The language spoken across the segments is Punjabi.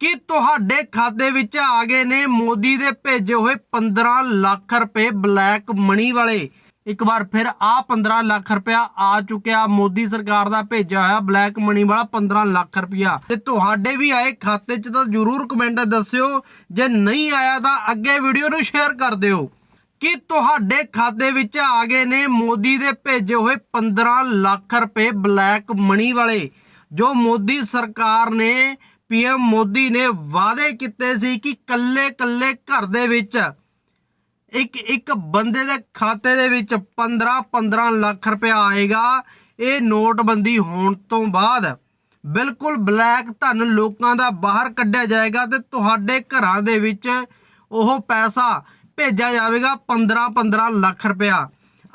ਕਿ ਤੁਹਾਡੇ ਖਾਤੇ ਵਿੱਚ ਆ ਗਏ ਨੇ ਮੋਦੀ ਦੇ ਭੇਜੇ ਹੋਏ 15 ਲੱਖ ਰੁਪਏ ਬਲੈਕ ਮਨੀ ਵਾਲੇ। ਇੱਕ ਵਾਰ ਫਿਰ ਆ 15 ਲੱਖ ਰੁਪਇਆ ਆ ਚੁੱਕਿਆ। ਮੋਦੀ ਸਰਕਾਰ ਦਾ ਭੇਜਿਆ ਹੋਇਆ ਬਲੈਕ ਮਨੀ ਵਾਲਾ 15 ਲੱਖ ਰੁਪਇਆ। ਤੇ ਤੁਹਾਡੇ ਵੀ ਆਏ ਖਾਤੇ 'ਚ ਤਾਂ ਜਰੂਰ ਕਮੈਂਟ ਦੱਸਿਓ। ਜੇ ਨਹੀਂ ਆਇਆ ਤਾਂ ਅੱਗੇ ਵੀਡੀਓ ਨੂੰ ਸ਼ੇਅਰ ਕਰ ਦਿਓ। ਕਿ ਤੁਹਾਡੇ ਖਾਤੇ ਵਿੱਚ ਆ ਗਏ ਨੇ ਮੋਦੀ ਦੇ ਭੇਜੇ ਹੋਏ 15 ਲੱਖ ਰੁਪਏ ਬਲੈਕ ਮਨੀ ਵਾਲੇ। ਜੋ ਮੋਦੀ ਸਰਕਾਰ ਨੇ ਪੀਐਮ ਮੋਦੀ ਨੇ ਵਾਅਦੇ ਕੀਤੇ ਸੀ ਕਿ ਕੱਲੇ ਕੱਲੇ ਘਰ ਦੇ ਵਿੱਚ ਇੱਕ ਇੱਕ ਬੰਦੇ ਦੇ ਖਾਤੇ ਦੇ ਵਿੱਚ 15 15 ਲੱਖ ਰੁਪਇਆ ਆਏਗਾ, ਇਹ ਨੋਟਬੰਦੀ ਹੋਣ ਤੋਂ ਬਾਅਦ ਬਿਲਕੁਲ ਬਲੈਕ ਧਨ ਲੋਕਾਂ ਦਾ ਬਾਹਰ ਕੱਢਿਆ ਜਾਏਗਾ ਤੇ ਤੁਹਾਡੇ ਘਰਾਂ ਦੇ ਵਿੱਚ ਉਹ ਪੈਸਾ ਭੇਜਿਆ ਜਾਵੇਗਾ 15 15 ਲੱਖ ਰੁਪਇਆ।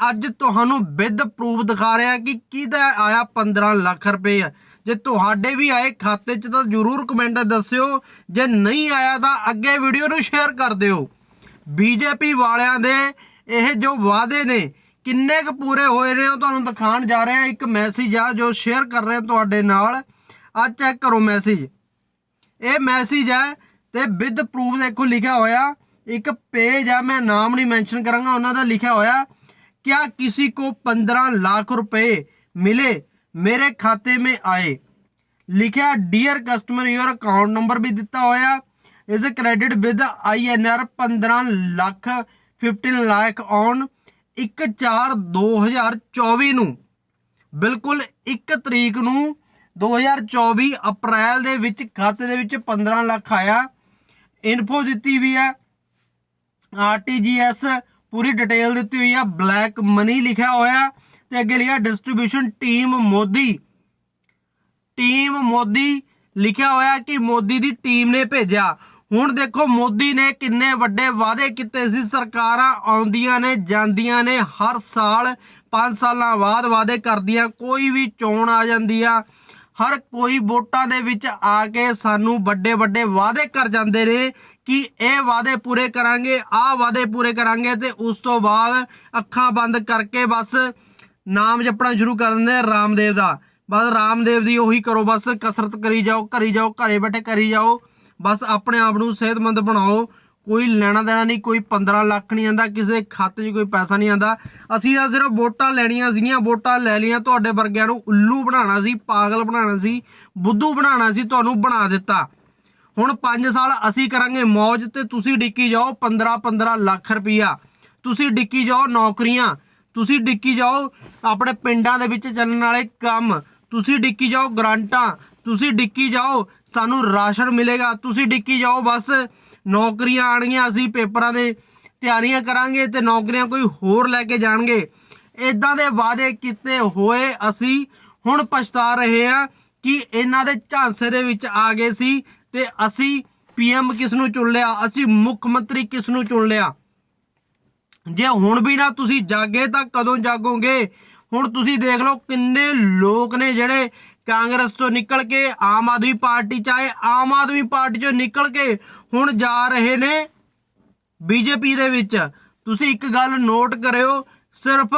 ਅੱਜ ਤੁਹਾਨੂੰ ਵਿਦ ਪ੍ਰੂਫ ਦਿਖਾ ਰਿਹਾ ਕਿ ਕਿਹਦਾ ਆਇਆ 15 ਲੱਖ ਰੁਪਏ। ਜੇ ਤੁਹਾਡੇ ਵੀ ਆਏ ਖਾਤੇ 'ਚ ਤਾਂ ਜਰੂਰ ਕਮੈਂਟ ਦੱਸਿਓ ਜੇ ਨਹੀਂ ਆਇਆ ਤਾਂ ਅੱਗੇ ਵੀਡੀਓ ਨੂੰ ਸ਼ੇਅਰ ਕਰ ਦਿਓ ਬੀਜੇਪੀ ਵਾਲਿਆਂ ਦੇ ਇਹ ਜੋ ਵਾਅਦੇ ਨੇ ਕਿੰਨੇ ਕੁ ਪੂਰੇ ਹੋਏ ਨੇ ਉਹ ਤੁਹਾਨੂੰ ਦਿਖਾਉਣ ਜਾ ਰਹੇ ਹਾਂ ਇੱਕ ਮੈਸੇਜ ਆ ਜੋ ਸ਼ੇਅਰ ਕਰ ਰਹੇ ਹਾਂ ਤੁਹਾਡੇ ਨਾਲ ਆ ਚੈੱਕ ਕਰੋ ਮੈਸੇਜ ਇਹ ਮੈਸੇਜ ਹੈ ਤੇ ਵਿਦ ਪ੍ਰੂਫ ਦੇਖੋ ਲਿਖਿਆ ਹੋਇਆ ਇੱਕ ਪੇਜ ਆ ਮੈਂ ਨਾਮ ਨਹੀਂ ਮੈਂਸ਼ਨ ਕਰਾਂਗਾ ਉਹਨਾਂ ਦਾ ਲਿਖਿਆ ਹੋਇਆ क्या किसी को पंद्रह लाख रुपए मिले मेरे खाते में आए लिखा dear customer your account number भी ਦਿੱਤਾ ਹੋਇਆ is credit with INR 15 lakh 15 lakh on 1 4 2024 ਨੂੰ ਬਿਲਕੁਲ 1 ਤਰੀਕ ਨੂੰ 2024 ਅਪ੍ਰੈਲ ਦੇ ਵਿੱਚ ਖਾਤੇ ਦੇ ਵਿੱਚ 15 ਲੱਖ ਆਇਆ ਇਨਫੋ ਦਿੱਤੀ ਵੀ ਹੈ ਆਰਟੀਜੀਐਸ ਪੂਰੀ ਡਿਟੇਲ ਦਿੱਤੀ ਹੋਈ ਆ ਬਲੈਕ ਮਨੀ ਲਿਖਿਆ ਹੋਇਆ ਤੇ ਅੱਗੇ ਲਿਖਿਆ distribution team Modi. Team Modi ਲਿਖਿਆ ਹੋਇਆ ਕਿ ਮੋਦੀ ਦੀ ਟੀਮ ਨੇ ਭੇਜਿਆ। ਹੁਣ ਦੇਖੋ, ਮੋਦੀ ਨੇ ਕਿੰਨੇ ਵੱਡੇ ਵਾਅਦੇ ਕੀਤੇ ਸੀ। ਸਰਕਾਰਾਂ ਆਉਂਦੀਆਂ ਨੇ, ਜਾਂਦੀਆਂ ਨੇ, ਹਰ ਸਾਲ 5 ਸਾਲਾਂ ਬਾਅਦ ਵਾਅਦੇ ਕਰਦੀਆਂ, ਕੋਈ ਵੀ ਚੋਣ ਆ ਜਾਂਦੀ ਆ। ਹਰ ਕੋਈ ਵੋਟਾਂ ਦੇ ਵਿੱਚ ਆ ਕੇ ਸਾਨੂੰ ਵੱਡੇ ਵੱਡੇ ਵਾਅਦੇ ਕਰ ਜਾਂਦੇ ਨੇ ਕਿ ਇਹ ਵਾਅਦੇ ਪੂਰੇ ਕਰਾਂਗੇ, ਆਹ ਵਾਅਦੇ ਪੂਰੇ ਕਰਾਂਗੇ ਤੇ ਉਸ ਤੋਂ ਬਾਅਦ ਅੱਖਾਂ ਬੰਦ ਕਰਕੇ ਬਸ ਨਾਮ ਜਪਣਾ ਸ਼ੁਰੂ ਕਰ ਦਿੰਦੇ ਆ ਰਾਮਦੇਵ ਦਾ। ਬਸ ਰਾਮਦੇਵ ਦੀ ਉਹੀ ਕਰੋ, ਬਸ ਕਸਰਤ ਕਰੀ ਜਾਓ ਕਰੀ ਜਾਓ, ਘਰੇ ਬੈਠੇ ਕਰੀ ਜਾਓ। ਬਸ ਆਪਣੇ ਆਪ ਨੂੰ ਸਿਹਤਮੰਦ ਬਣਾਓ। ਕੋਈ ਲੈਣਾ ਦੇਣਾ ਨਹੀਂ, ਕੋਈ 15 ਲੱਖ ਨਹੀਂ ਆਂਦਾ, ਕਿਸੇ ਖਾਤੇ 'ਚ ਕੋਈ ਪੈਸਾ ਨਹੀਂ ਆਂਦਾ। ਅਸੀਂ ਤਾਂ ਸਿਰਫ ਵੋਟਾਂ ਲੈਣੀਆਂ ਸੀਗੀਆਂ, ਵੋਟਾਂ ਲੈ ਲਈਆਂ, ਤੁਹਾਡੇ ਵਰਗਿਆਂ ਨੂੰ ਉੱਲੂ ਬਣਾਉਣਾ ਸੀ, ਪਾਗਲ ਬਣਾਉਣਾ ਸੀ, ਬੁੱਧੂ ਬਣਾਉਣਾ ਸੀ, ਤੁਹਾਨੂੰ ਬਣਾ ਦਿੱਤਾ। ਹੁਣ 5 ਸਾਲ ਅਸੀਂ ਕਰਾਂਗੇ ਮौज ਤੇ ਤੁਸੀਂ ਡਿੱਕੀ ਜਾਓ 15 15 ਲੱਖ ਰੁਪਈਆ। ਤੁਸੀਂ ਡਿੱਕੀ ਜਾਓ ਨੌਕਰੀਆਂ ਤੁਸੀਂ ਡਿੱਕੀ ਜਾਓ, ਆਪਣੇ ਪਿੰਡਾਂ ਦੇ ਵਿੱਚ ਚੱਲਣ ਵਾਲੇ ਕੰਮ। ਤੁਸੀਂ ਡਿੱਕੀ ਜਾਓ, ਗ੍ਰਾਂਟਾਂ। ਤੁਸੀਂ ਡਿੱਕੀ ਜਾਓ, ਸਾਨੂੰ ਰਾਸ਼ਨ ਮਿਲੇਗਾ। ਤੁਸੀਂ ਡਿੱਕੀ ਜਾਓ, ਬਸ ਨੌਕਰੀਆਂ ਆਣਗੀਆਂ ਅਸੀਂ ਪੇਪਰਾਂ ਦੇ ਤਿਆਰੀਆਂ ਕਰਾਂਗੇ ਤੇ ਨੌਕਰੀਆਂ ਕੋਈ ਹੋਰ ਲੈ ਕੇ ਜਾਣਗੇ। ਇਦਾਂ ਦੇ ਵਾਅਦੇ ਕੀਤੇ ਹੋਏ ਅਸੀਂ ਹੁਣ ਪਛਤਾ ਰਹੇ ਹਾਂ ਕਿ ਇਹਨਾਂ ਦੇ ਝਾਂਸੇ ਦੇ ਵਿੱਚ ਆ ਗਏ ਸੀ ਤੇ ਅਸੀਂ ਪੀਐਮ ਕਿਸ ਨੂੰ ਚੁਣ ਲਿਆ, ਅਸੀਂ ਮੁੱਖ ਮੰਤਰੀ ਕਿਸ ਨੂੰ ਚੁਣ ਲਿਆ। ਜੇ ਹੁਣ ਵੀ ਨਾ ਤੁਸੀਂ ਜਾਗੇ ਤਾਂ ਕਦੋਂ ਜਾਗੋਗੇ? ਹੁਣ ਤੁਸੀਂ ਦੇਖ ਲਓ ਕਿੰਨੇ ਲੋਕ ਨੇ ਜਿਹੜੇ ਕਾਂਗਰਸ ਤੋਂ ਨਿਕਲ ਕੇ, ਆਮ ਆਦਮੀ ਪਾਰਟੀ ਚ ਆਏ ਆਮ ਆਦਮੀ ਪਾਰਟੀ ਚੋਂ ਨਿਕਲ ਕੇ ਹੁਣ ਜਾ ਰਹੇ ਨੇ ਬੀਜੇਪੀ ਦੇ ਵਿੱਚ। ਤੁਸੀਂ ਇੱਕ ਗੱਲ ਨੋਟ ਕਰਿਓ, ਸਿਰਫ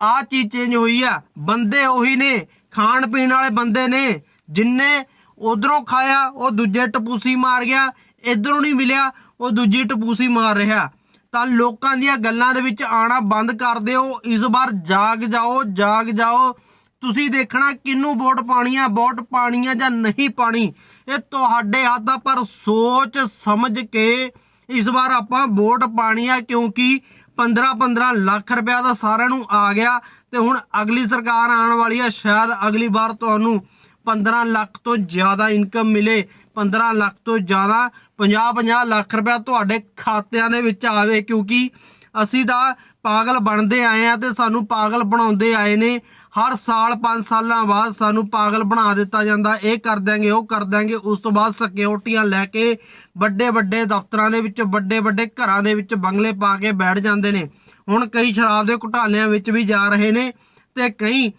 ਆ ਚੀਜ਼ ਚੇਂਜ ਹੋਈ ਆ। ਬੰਦੇ ਉਹੀ ਨੇ, ਖਾਣ ਪੀਣ ਵਾਲੇ ਬੰਦੇ ਨੇ, ਜਿੰਨੇ ਉਧਰੋਂ ਖਾਇਆ, ਉਹ ਦੂਜੇ ਟਪੂਸੀ ਮਾਰ ਗਿਆ, ਇਧਰੋਂ ਨਹੀਂ ਮਿਲਿਆ, ਉਹ ਦੂਜੀ ਟਪੂਸੀ ਮਾਰ ਰਿਹਾ। ਤਾਂ ਲੋਕਾਂ ਦੀਆਂ ਗੱਲਾਂ ਦੇ ਵਿੱਚ ਆਣਾ ਬੰਦ ਕਰ ਦਿਓ। ਇਸ ਵਾਰ ਜਾਗ ਜਾਓ ਜਾਗ ਜਾਓ। ਤੁਸੀਂ ਦੇਖਣਾ ਕਿੰਨੂੰ ਵੋਟ ਪਾਣੀ ਆ, ਵੋਟ ਪਾਣੀ ਆ ਜਾਂ ਨਹੀਂ ਪਾਣੀ ਇਹ ਤੁਹਾਡੇ ਹੱਥ ਆ, ਪਰ ਸੋਚ ਸਮਝ ਕੇ ਇਸ ਵਾਰ ਆਪਾਂ ਵੋਟ ਪਾਣੀ ਆ, ਕਿਉਂਕਿ 15 15 ਲੱਖ ਰੁਪਇਆ ਦਾ ਸਾਰਿਆਂ ਨੂੰ ਆ ਗਿਆ ਤੇ ਹੁਣ ਅਗਲੀ ਸਰਕਾਰ ਆਉਣ ਵਾਲੀ ਆ, ਸ਼ਾਇਦ ਅਗਲੀ ਵਾਰ ਤੁਹਾਨੂੰ 15 ਲੱਖ ਤੋਂ ਜ਼ਿਆਦਾ ਇਨਕਮ ਮਿਲੇ 15 ਲੱਖ ਤੋਂ ਜ਼ਿਆਦਾ। 50 50 ਲੱਖ ਰੁਪਇਆ ਤੁਹਾਡੇ ਖਾਤਿਆਂ ਦੇ ਵਿੱਚ ਆਵੇ, ਕਿਉਂਕਿ ਅਸੀਂ ਤਾਂ ਪਾਗਲ ਬਣਦੇ ਆਏ ਆ ਤੇ ਸਾਨੂੰ ਪਾਗਲ ਬਣਾਉਂਦੇ ਆਏ ਨੇ। ਹਰ ਸਾਲ 5 ਸਾਲਾਂ ਬਾਅਦ ਸਾਨੂੰ ਪਾਗਲ ਬਣਾ ਦਿੱਤਾ ਜਾਂਦਾ। ਇਹ ਕਰ ਦਾਂਗੇ ਉਹ ਕਰ ਦਾਂਗੇ ਉਸ ਤੋਂ ਬਾਅਦ ਸਿਕਿਉਰਟੀਆਂ ਲੈ ਕੇ ਵੱਡੇ ਵੱਡੇ ਦਫ਼ਤਰਾਂ ਦੇ ਵਿੱਚ ਵੱਡੇ ਵੱਡੇ ਘਰਾਂ ਦੇ ਵਿੱਚ ਬੰਗਲੇ ਪਾ ਕੇ ਬੈਠ ਜਾਂਦੇ ਨੇ। ਹੁਣ ਕਈ ਸ਼ਰਾਬ ਦੇ ਘੁਟਾਲਿਆਂ ਵਿੱਚ ਵੀ ਜਾ ਰਹੇ ਨੇ ਤੇ ਕਈ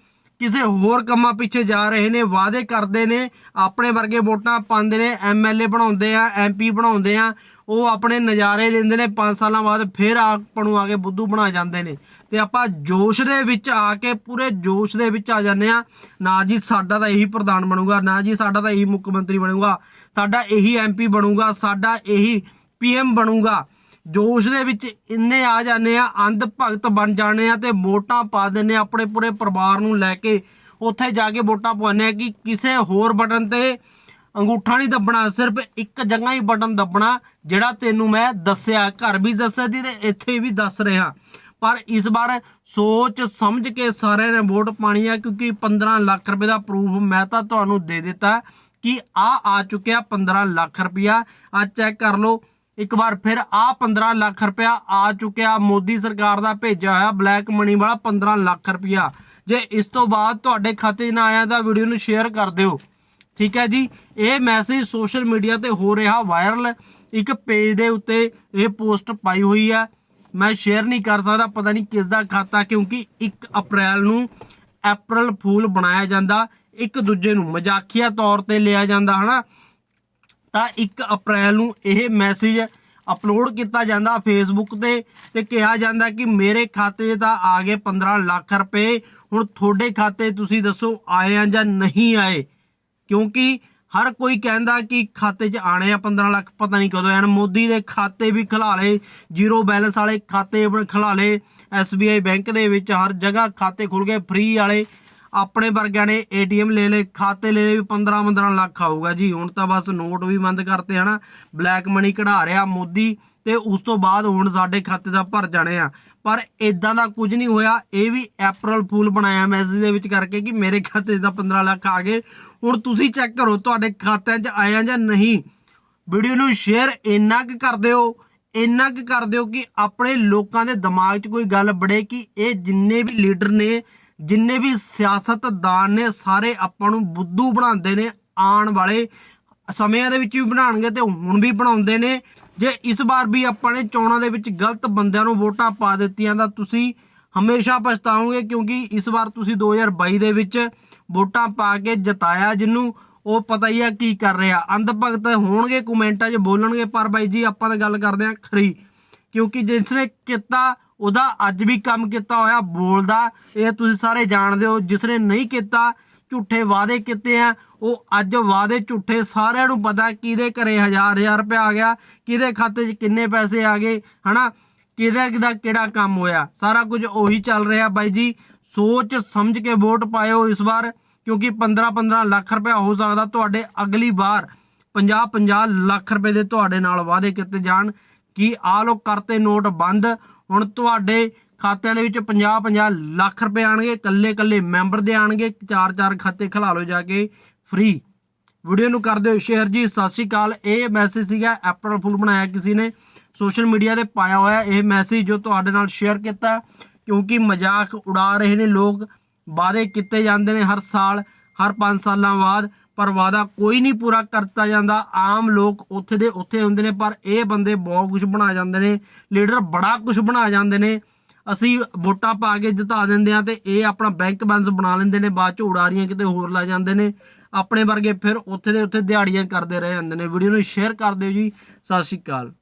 ਕਿਸੇ ਹੋਰ ਕੰਮਾਂ ਪਿੱਛੇ ਜਾ ਰਹੇ ਨੇ, ਵਾਅਦੇ ਕਰਦੇ ਨੇ, ਆਪਣੇ ਵਰਗੇ ਵੋਟਾਂ ਪਾਉਂਦੇ ਨੇ ਐਮਐਲਏ ਬਣਾਉਂਦੇ ਆ ਐਮਪੀ ਬਣਾਉਂਦੇ ਆ, ਉਹ ਆਪਣੇ ਨਜ਼ਾਰੇ ਲੈਂਦੇ ਨੇ 5 ਸਾਲਾਂ ਬਾਅਦ ਫਿਰ ਆਪਾਂ ਨੂੰ ਆ ਕੇ ਬੁੱਧੂ ਬਣਾ ਜਾਂਦੇ ਨੇ। ਤੇ ਆਪਾਂ ਜੋਸ਼ ਦੇ ਵਿੱਚ ਆ ਕੇ ਪੂਰੇ ਜੋਸ਼ ਦੇ ਵਿੱਚ ਆ ਜਾਂਦੇ ਆ ਨਾ ਜੀ ਸਾਡਾ ਤਾਂ ਇਹੀ ਪ੍ਰਧਾਨ ਬਣੂਗਾ, ਨਾ ਜੀ ਸਾਡਾ ਤਾਂ ਇਹੀ ਮੁੱਖ ਮੰਤਰੀ ਬਣੂਗਾ, ਸਾਡਾ ਇਹੀ ਐਮਪੀ ਬਣੂਗਾ, ਸਾਡਾ ਇਹੀ ਪੀਐਮ ਬਣੂਗਾ। ਜੋਸ਼ ਦੇ ਵਿੱਚ ਇੰਨੇ ਆ ਜਾਂਦੇ ਆ, ਅੰਧ ਭਗਤ ਬਣ ਜਾਂਦੇ ਆ ਤੇ ਵੋਟਾਂ ਪਾ ਦਿੰਦੇ ਆ ਆਪਣੇ ਪੂਰੇ ਪਰਿਵਾਰ ਨੂੰ ਲੈ ਕੇ। ਉੱਥੇ ਜਾ ਕੇ ਵੋਟਾਂ ਪਾਉਂਦੇ ਆ ਕਿ ਕਿਸੇ ਹੋਰ ਬਟਨ ਤੇ ਅੰਗੂਠਾ ਨਹੀਂ ਦੱਬਣਾ, ਸਿਰਫ ਇੱਕ ਜਗ੍ਹਾ ਹੀ ਬਟਨ ਦੱਬਣਾ, ਜਿਹੜਾ ਤੈਨੂੰ ਮੈਂ ਦੱਸਿਆ, ਘਰ ਵੀ ਦੱਸਿਆ ਸੀ ਤੇ ਇੱਥੇ ਵੀ ਦੱਸ ਰਿਹਾ। ਪਰ ਇਸ ਵਾਰ ਸੋਚ ਸਮਝ ਕੇ ਸਾਰਿਆਂ ਨੇ ਵੋਟ ਪਾਣੀ ਆ, ਕਿਉਂਕਿ 15 ਲੱਖ ਰੁਪਏ ਦਾ ਪ੍ਰੂਫ ਮੈਂ ਤਾਂ ਤੁਹਾਨੂੰ ਦੇ ਦਿੱਤਾ ਕਿ ਆ ਆ ਚੁੱਕਿਆ 15 ਲੱਖ ਰੁਪਇਆ। ਆ ਚੈੱਕ ਕਰ ਲਓ ਇੱਕ ਵਾਰ ਫਿਰ ਆ 15 ਲੱਖ ਰੁਪਇਆ ਆ ਚੁੱਕਿਆ। ਮੋਦੀ ਸਰਕਾਰ ਦਾ ਭੇਜਿਆ ਹੋਇਆ ਬਲੈਕ ਮਨੀ ਵਾਲਾ 15 ਲੱਖ ਰੁਪਇਆ। ਜੇ ਇਸ ਤੋਂ ਬਾਅਦ ਤੁਹਾਡੇ ਖਾਤੇ 'ਚ ਨਾ ਆਇਆ ਤਾਂ ਵੀਡੀਓ ਨੂੰ ਸ਼ੇਅਰ ਕਰ ਦਿਓ। ਠੀਕ ਹੈ ਜੀ? ਇਹ ਮੈਸੇਜ ਸੋਸ਼ਲ ਮੀਡੀਆ ਤੇ ਹੋ ਰਿਹਾ ਵਾਇਰਲ ਇੱਕ ਪੇਜ ਦੇ ਉੱਤੇ ਇਹ ਪੋਸਟ ਪਾਈ ਹੋਈ ਹੈ। ਮੈਂ ਸ਼ੇਅਰ ਨਹੀਂ ਕਰ ਸਕਦਾ, ਪਤਾ ਨਹੀਂ ਕਿਸ ਦਾ ਖਾਤਾ, ਕਿਉਂਕਿ 1 ਅਪ੍ਰੈਲ ਨੂੰ ਅਪ੍ਰੈਲ ਫੂਲ ਬਣਾਇਆ ਜਾਂਦਾ। ਇੱਕ ਦੂਜੇ ਨੂੰ ਮਜ਼ਾਕੀਆ ਤੌਰ ਤੇ ਲਿਆ ਜਾਂਦਾ, ਹਨਾ? ਤਾਂ 1 ਅਪ੍ਰੈਲ ਨੂੰ ਇਹ ਮੈਸੇਜ ਅਪਲੋਡ ਕੀਤਾ ਜਾਂਦਾ ਫੇਸਬੁੱਕ ਤੇ ਤੇ ਕਿਹਾ ਜਾਂਦਾ ਕਿ ਮੇਰੇ ਖਾਤੇ 'ਚ ਤਾਂ ਆ ਗਏ 15 ਲੱਖ ਰੁਪਏ। ਹੁਣ ਤੁਹਾਡੇ ਖਾਤੇ ਤੁਸੀਂ ਦੱਸੋ ਆਏ ਆ ਜਾਂ ਨਹੀਂ ਆਏ? ਕਿਉਂਕਿ ਹਰ ਕੋਈ ਕਹਿੰਦਾ ਕਿ ਖਾਤੇ 'ਚ ਆਣੇ ਆ 15 ਲੱਖ, ਪਤਾ ਨਹੀਂ ਕਦੋਂ ਆਣ ਮੋਦੀ ਦੇ ਖਾਤੇ ਵੀ ਖਿਲਾ ਲਏ, ਜ਼ੀਰੋ ਬੈਲੈਂਸ ਵਾਲੇ ਖਾਤੇ ਆਪਣੇ ਖਿਲਾ ਲਏ। SBI ਬੈਂਕ ਦੇ ਵਿੱਚ ਹਰ ਜਗ੍ਹਾ ਖਾਤੇ ਖੁੱਲ ਗਏ, ਫ੍ਰੀ ਵਾਲੇ ਆਪਣੇ ਵਰਗਿਆਂ ਨੇ ਏਟੀਐਮ ਲੈ ਲਏ, ਖਾਤੇ ਲੈ ਲਏ ਵੀ 15 15 ਲੱਖ ਆਊਗਾ ਜੀ। ਹੁਣ ਤਾਂ ਬਸ ਨੋਟ ਵੀ ਬੰਦ ਕਰਤੇ ਹਨਾ। ਬਲੈਕ ਮਨੀ ਕਢਾ ਰਿਹਾ ਮੋਦੀ ਤੇ ਉਸ ਤੋਂ ਬਾਅਦ ਹੁਣ ਸਾਡੇ ਖਾਤੇ ਦਾ ਭਰ ਜਾਣੇ ਆ। ਪਰ ਇਦਾਂ ਦਾ ਕੁਝ ਨਹੀਂ ਹੋਇਆ। ਇਹ ਵੀ ਅਪ੍ਰੈਲ ਫੂਲ ਬਣਾਇਆ ਮੈਸੇਜ ਦੇ ਵਿੱਚ ਕਰਕੇ ਕਿ ਮੇਰੇ ਖਾਤੇ 'ਚ ਤਾਂ 15 ਲੱਖ ਆ ਗਏ। ਹੁਣ ਤੁਸੀਂ ਚੈੱਕ ਕਰੋ ਤੁਹਾਡੇ ਖਾਤਿਆਂ 'ਚ ਆਇਆ ਜਾਂ ਨਹੀਂ। ਵੀਡੀਓ ਨੂੰ ਸ਼ੇਅਰ ਇੰਨਾ ਕੁ ਕਰ ਦਿਓ, ਇੰਨਾ ਕੁ ਕਰ ਦਿਓ ਕਿ ਆਪਣੇ ਲੋਕਾਂ ਦੇ ਦਿਮਾਗ 'ਚ ਕੋਈ ਗੱਲ ਬੜੇ ਕਿ ਇਹ ਜਿੰਨੇ ਵੀ ਲੀਡਰ ਨੇ ਜਿੰਨੇ ਵੀ ਸਿਆਸਤਦਾਨ ਨੇ, ਸਾਰੇ ਆਪਾਂ ਨੂੰ ਬੁੱਧੂ ਬਣਾਉਂਦੇ ਨੇ, ਆਉਣ ਵਾਲੇ ਸਮਿਆਂ ਦੇ ਵਿੱਚ ਵੀ ਬਣਾਉਣਗੇ ਤੇ ਹੁਣ ਵੀ ਬਣਾਉਂਦੇ ਨੇ। ਜੇ ਇਸ ਵਾਰ ਵੀ ਆਪਾਂ ਨੇ ਚੋਣਾਂ ਦੇ ਵਿੱਚ ਗਲਤ ਬੰਦਿਆਂ ਨੂੰ ਵੋਟਾਂ ਪਾ ਦਿੱਤੀਆਂ, ਤਾਂ ਤੁਸੀਂ ਹਮੇਸ਼ਾ ਪਛਤਾਓਗੇ, ਕਿਉਂਕਿ ਇਸ ਵਾਰ ਤੁਸੀਂ 2022 ਦੇ ਵਿੱਚ ਵੋਟਾਂ ਪਾ ਕੇ ਜਿਤਾਇਆ ਜਿਹਨੂੰ ਉਹ ਪਤਾ ਹੀ ਆ ਕੀ ਕਰ ਰਿਹਾ। ਅੰਧ ਭਗਤ ਹੋਣਗੇ, ਕਮੈਂਟਾਂ 'ਚ ਬੋਲਣਗੇ, ਪਰ ਬਾਈ ਜੀ ਆਪਾਂ ਤਾਂ ਗੱਲ ਕਰਦੇ ਆ ਖਰੀ, ਕਿਉਂਕਿ ਜਿਸ ਨੇ ਕੀਤਾ ਉਹਦਾ ਅੱਜ ਵੀ ਕੰਮ ਕੀਤਾ ਹੋਇਆ, ਬੋਲਦਾ, ਇਹ ਤੁਸੀਂ ਸਾਰੇ ਜਾਣਦੇ ਹੋ, ਜਿਸ ਨੇ ਨਹੀਂ ਕੀਤਾ, ਝੂਠੇ ਵਾਅਦੇ ਕੀਤੇ ਆ, ਉਹ ਅੱਜ ਵਾਅਦੇ ਝੂਠੇ ਸਾਰਿਆਂ ਨੂੰ ਪਤਾ ਕਿਹਦੇ ਘਰੇ ਹਜ਼ਾਰ ਹਜ਼ਾਰ ਰੁਪਏ ਆ ਗਿਆ, ਕਿਹਦੇ ਖਾਤੇ 'ਚ ਕਿੰਨੇ ਪੈਸੇ ਆ ਗਏ, ਹਨਾ? ਕਿਹਦਾ ਕਿਹਦਾ ਕਿਹੜਾ ਕੰਮ ਹੋਇਆ? ਸਾਰਾ ਕੁਝ ਉਹੀ ਚੱਲ ਰਿਹਾ ਬਾਈ ਜੀ। ਸੋਚ ਸਮਝ ਕੇ ਵੋਟ ਪਾਇਓ ਇਸ ਵਾਰ, ਕਿਉਂਕਿ 15 15 ਲੱਖ ਰੁਪਏ ਹੋ ਸਕਦਾ ਤੁਹਾਡੇ ਅਗਲੀ ਵਾਰ। 50 50 ਲੱਖ ਰੁਪਏ ਦੇ ਤੁਹਾਡੇ ਨਾਲ ਵਾਅਦੇ ਕੀਤੇ ਜਾਣ, ਕਿ ਆ ਲੋ ਕਰਤੇ ਨੋਟ ਬੰਦ ਹੁਣ ਤੁਹਾਡੇ ਖਾਤਿਆਂ ਦੇ ਵਿੱਚ 50 50 ਲੱਖ ਰੁਪਏ ਆਣਗੇ ਕੱਲੇ ਕੱਲੇ ਮੈਂਬਰ ਦੇ ਆਣਗੇ ਚਾਰ ਚਾਰ ਖਾਤੇ ਖਿਲਾ ਲਓ ਜਾ ਕੇ ਫ੍ਰੀ ਵੀਡੀਓ ਨੂੰ ਕਰ ਦਿਓ ਸ਼ੇਅਰ ਜੀ, ਸਤਿ ਸ਼੍ਰੀ ਅਕਾਲ। ਇਹ ਮੈਸੇਜ ਸੀਗਾ ਅਪ੍ਰੈਲ ਫੁੱਲ ਬਣਾਇਆ ਕਿਸੇ ਨੇ ਸੋਸ਼ਲ ਮੀਡੀਆ ਤੇ ਪਾਇਆ ਹੋਇਆ ਇਹ ਮੈਸੇਜ ਜੋ ਤੁਹਾਡੇ ਨਾਲ ਸ਼ੇਅਰ ਕੀਤਾ, ਕਿਉਂਕਿ ਮਜ਼ਾਕ ਉਡਾ ਰਹੇ ਨੇ ਲੋਕ, ਵਾਅਦੇ ਕੀਤੇ ਜਾਂਦੇ ਨੇ ਹਰ ਸਾਲ, ਹਰ 5 ਸਾਲਾਂ ਬਾਅਦ। ਪਰ ਵਾਅਦਾ ਕੋਈ ਨਹੀਂ ਪੂਰਾ ਕਰਤਾ ਜਾਂਦਾ। ਆਮ ਲੋਕ ਉੱਥੇ ਦੇ ਉੱਥੇ ਹੁੰਦੇ ਨੇ, ਪਰ ਇਹ ਬੰਦੇ ਬਹੁਤ ਕੁਝ ਬਣਾ ਜਾਂਦੇ ਨੇ। ਲੀਡਰ ਬੜਾ ਕੁਝ ਬਣਾ ਜਾਂਦੇ ਨੇ। ਅਸੀਂ ਵੋਟਾਂ ਪਾ ਕੇ ਜਿਤਾ ਦਿੰਦੇ ਆ ਤੇ ਇਹ ਆਪਣਾ ਬੈਂਕ ਬੈਲੈਂਸ ਬਣਾ ਲੈਂਦੇ ਨੇ, ਬਾਅਦ ਚ ਉਡਾਰੀਆਂ ਕਿਤੇ ਹੋਰ ਲਾ ਜਾਂਦੇ ਨੇ। ਆਪਣੇ ਵਰਗੇ ਫਿਰ ਉੱਥੇ ਦੇ ਉੱਥੇ ਦਿਹਾੜੀਆਂ ਕਰਦੇ ਰਹਿ ਜਾਂਦੇ ਨੇ। ਵੀਡੀਓ ਨੂੰ ਸ਼ੇਅਰ ਕਰ ਦਿਓ ਜੀ। ਸਤਿ ਸ਼੍ਰੀ ਅਕਾਲ।